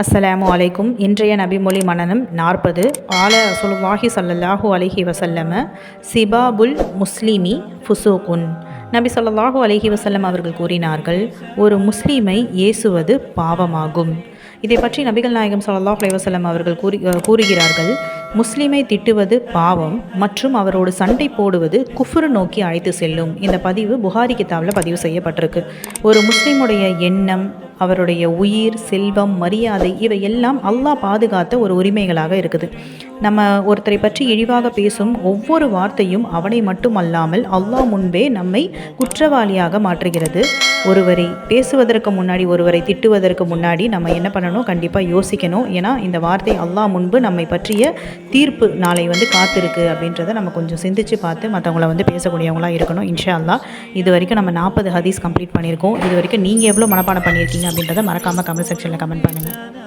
அஸ்ஸலாமு அலைக்கும். இன்றைய நபிமொழி மனநம் நாற்பது ஆல சுல்வாஹி சல்லல்லாஹு அலஹி வசல்லம சிபாபுல் முஸ்லிமி ஃபுசூகுன். நபி ஸல்லல்லாஹு அலஹி வசல்லம் அவர்கள் கூறினார்கள் ஒரு முஸ்லீமை ஏசுவது பாவமாகும். இதை பற்றி நபிகள் நாயகம் ஸல்லல்லாஹு அலைவசல்லம் அவர்கள் கூறி கூறுகிறார்கள் முஸ்லீமை திட்டுவது பாவம் மற்றும் அவரோடு சண்டை போடுவது குஃப்ரு நோக்கி அழைத்து செல்லும். இந்த பதிவு புகாரி கித்தாவில் பதிவு செய்யப்பட்டிருக்கு. ஒரு முஸ்லீமுடைய எண்ணம் அவருடைய உயிர் செல்வம் மரியாதை இவை எல்லாம் அல்லாஹ் பாதுகாத்த ஒரு உரிமைகளாக இருக்குது. நம்ம ஒருத்தரை பற்றி இழிவாக பேசும் ஒவ்வொரு வார்த்தையும் அவனை மட்டுமல்லாமல் அல்லாஹ் முன்பே நம்மை குற்றவாளியாக மாற்றுகிறது. ஒருவரை பேசுவதற்கு முன்னாடி ஒருவரை திட்டுவதற்கு முன்னாடி நம்ம என்ன பண்ணணும்? கண்டிப்பாக யோசிக்கணும். ஏன்னா இந்த வார்த்தை அல்லாஹ் முன்பு நம்மை பற்றிய தீர்ப்பு நாளை வந்து காத்திருக்கு அப்படின்றத நம்ம கொஞ்சம் சிந்திச்சு பார்த்து மற்றவங்கள வந்து பேசக்கூடியவங்களாக இருக்கணும் இன்ஷா அல்லாஹ் இது வரைக்கும் நம்ம நாற்பது ஹதீஸ் கம்ப்ளீட் பண்ணியிருக்கோம். இது வரைக்கும் நீங்கள் எவ்வளோ மனப்பாடம் பண்ணியிருக்கீங்க அப்படின்றத மறக்காமல் கமெண்ட் செக்ஷனில் கமெண்ட் பண்ணுங்கள்